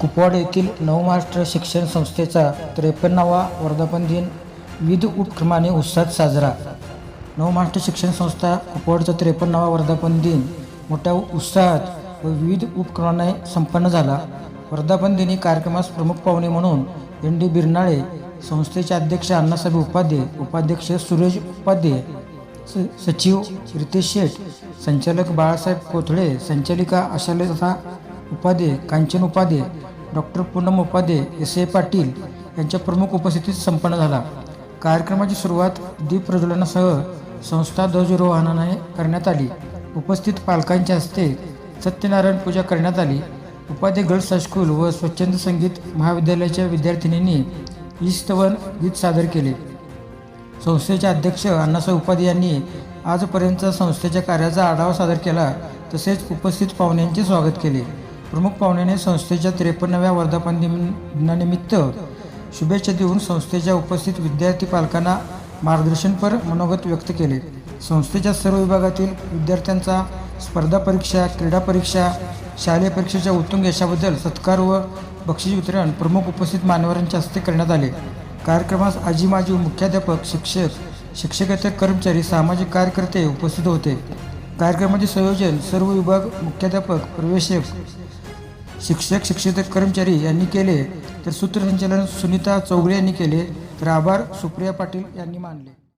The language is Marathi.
कुपवाड येथील नवमहाराष्ट्र शिक्षण संस्थेचा त्रेपन्नावा वर्धापन दिन विविध उपक्रमाने उत्साहात साजरा. नवमहाराष्ट्र शिक्षण संस्था कुपवाडचा त्रेपन्नावा वर्धापन दिन मोठ्या उत्साहात व विविध उपक्रमाने संपन्न झाला. वर्धापन दिनी कार्यक्रमास प्रमुख पाहुणे म्हणून एन डी बिरनाळे संस्थेचे अध्यक्ष अण्णासाहेब उपाध्ये उपाध्यक्ष सुरेश उपाध्ये स सचिव रितेश शेठ संचालक बाळासाहेब कोथळे संचालिका Ashalata Upadhye Kanchan Upadhye doctor Poonam Upadhye S A Patil यांच्या प्रमुख उपस्थितीत संपन्न झाला. कार्यक्रमाची सुरुवात दीप प्रज्वलनासह संस्था ध्वजरोहणाने करण्यात आली. उपस्थित पालकांच्या हस्ते सत्यनारायण पूजा करण्यात आली. उपाध्ये गर्ल्स हायस्कूल व स्वच्छंद संगीत महाविद्यालयाच्या विद्यार्थिनींनी ईस्तवन गीत सादर केले. संस्थेचे अध्यक्ष अण्णासाहेब उपाध्ये यांनी आजपर्यंत संस्थेच्या कार्याचा आढावा सादर केला तसेच उपस्थित पाहुण्यांचे स्वागत केले. प्रमुख पाहुण्याने संस्थेच्या त्रेपन्नाव्या वर्धापन दिनानिमित्त शुभेच्छा देऊन संस्थेच्या उपस्थित विद्यार्थी पालकांना मार्गदर्शनपर मनोगत व्यक्त केले. संस्थेच्या सर्व विभागातील विद्यार्थ्यांचा स्पर्धा परीक्षा क्रीडा परीक्षा शालेय परीक्षेच्या उत्तुंग यशाबद्दल सत्कार व बक्षीस वितरण प्रमुख उपस्थित मान्यवरांच्या हस्ते करण्यात आले. कार्यक्रमास आजी माजी मुख्याध्यापक शिक्षक शिक्षकेतर कर्मचारी सामाजिक कार्यकर्ते उपस्थित होते. कार्यक्रमाचे संयोजन सर्व विभाग मुख्याध्यापक प्रवेशक शिक्षक शिक्षित कर्मचारी यांनी केले तर सूत्रसंचालन सुनीता चौगळे यांनी केले तर आभार सुप्रिया पाटील यांनी मानले.